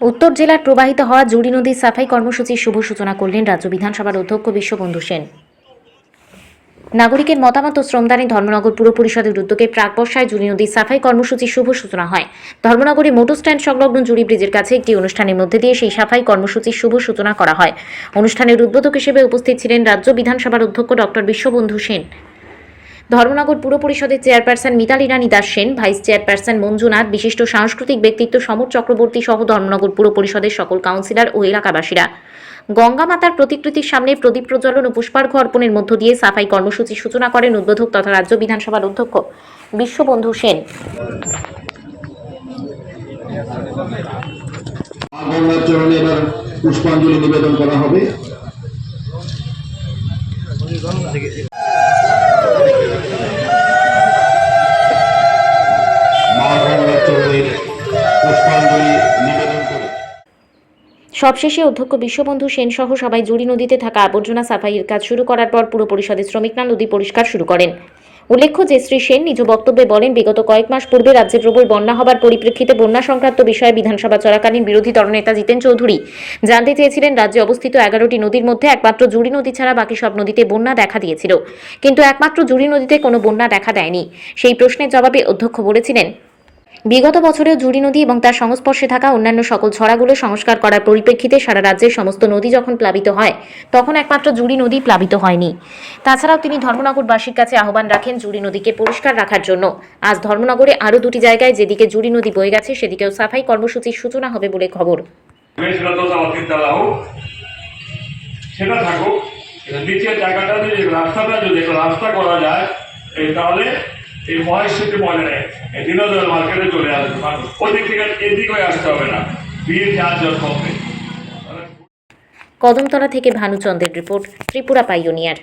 উত্তর জেলার প্রবাহিত হওয়া জুড়ি নদীর সাফাই কর্মসূচির শুভ সূচনা করলেন রাজ্য বিধানসভার অধ্যক্ষ বিশ্ববন্ধু সেন। নাগরিকের মতামত ও শ্রমদানে ধর্মনগর পুর পরিষদের উদ্যোগে প্রাক বর্ষায় জুড়ি নদীর সাফাই কর্মসূচির শুভ সূচনা হয়। ধর্মনগরে মোটর স্ট্যান্ড সংলগ্ন জুড়ি ব্রিজের কাছে একটি অনুষ্ঠানের মধ্যে দিয়ে সেই সাফাই কর্মসূচির শুভ সূচনা করা হয়। অনুষ্ঠানের উদ্বোধক হিসেবে উপস্থিত ছিলেন রাজ্য বিধানসভার অধ্যক্ষ ডক্টর বিশ্ববন্ধু সেন। ধর্মনগর পুর পরিষদের chairperson Mitali Rani Das Sen, vice chairperson Manjunath, বিশিষ্ট সাংস্কৃতিক ব্যক্তিত্ব সমর চক্রবর্তী সহ ধর্মনগর পুর পরিষদের সকল কাউন্সিলর ও এলাকাবাসীরা। গঙ্গা মাতার প্রতিকৃতির সামনে প্রদীপ প্রজ্বলন ও পুষ্পার্ঘ্য অর্পণের মধ্য দিয়ে সাফাই কর্মসূচির সূচনা করেন উদ্বোধক তথা রাজ্য বিধানসভার অধ্যক্ষ বিশ্ববন্ধু সেন। পুষ্পাঞ্জলি নিবেদন করা হবে। সবশেষে অধ্যক্ষ বিশ্ববন্ধু সেন সহ সবাই জুড়ি নদীতে থাকা আবর্জনা সাফাইয়ের কাজ শুরু করার পর পুর পরিষদের শ্রমিকরা নদী পরিষ্কার শুরু করেন। উল্লেখ্য যে শ্রী সেন নিজ বক্তব্যে বলেন, বিগত কয়েক মাস পূর্বে রাজ্যে প্রবল বন্যা হবার পরিপ্রেক্ষিতে বন্যা সংক্রান্ত বিষয়ে বিধানসভা চলাকালীন বিরোধী দলনেতা জিতেন চৌধুরী। জানতে চেয়েছিলেন, রাজ্যে অবস্থিত এগারোটি নদীর মধ্যে একমাত্র জুড়ি নদী ছাড়া বাকি সব নদীতে বন্যা দেখা দিয়েছিল। কিন্তু একমাত্র জুড়ি নদীতে কোনো বন্যা দেখা দেয়নি। সেই প্রশ্নের জবাবে অধ্যক্ষ বলেছিলেন বিগত বছরেও জুড়ি নদী এবং তার সংস্পর্শে থাকা অন্যান্য সকল ছড়াগুলো সংস্কার করার পরিপ্রেক্ষিতে সারা রাজ্যের সমস্ত নদী যখন প্লাবিত হয়, তখন একমাত্র জুড়ি নদী প্লাবিত হয়নি। তাছাড়াও তিনি ধর্মনগরবাসীর কাছে আহ্বান রাখেন জুড়ি নদীকে পরিষ্কার রাখার জন্য। আজ ধর্মনগরে আরও দুটি জায়গায় যেদিকে জুড়ি নদী বয়ে গেছে, সেদিকেও সাফাই কর্মসূচির সূচনা হবে বলে খবর। সেটা থাকুক দ্বিতীয় জায়গাটা যদি রাস্তাটা যদি রাস্তা করা যায় তাহলে এই মহেশ্বরী মনে নেয় বিনোদন মার্কেটে চলে আসবে মানুষ। ওই দিক থেকে এদিকে আসতে হবে না। ভিড় যার কমবে কদমতলা থেকে ভানুচন্দ্রের রিপোর্ট, ত্রিপুরা পাইওনিয়ার।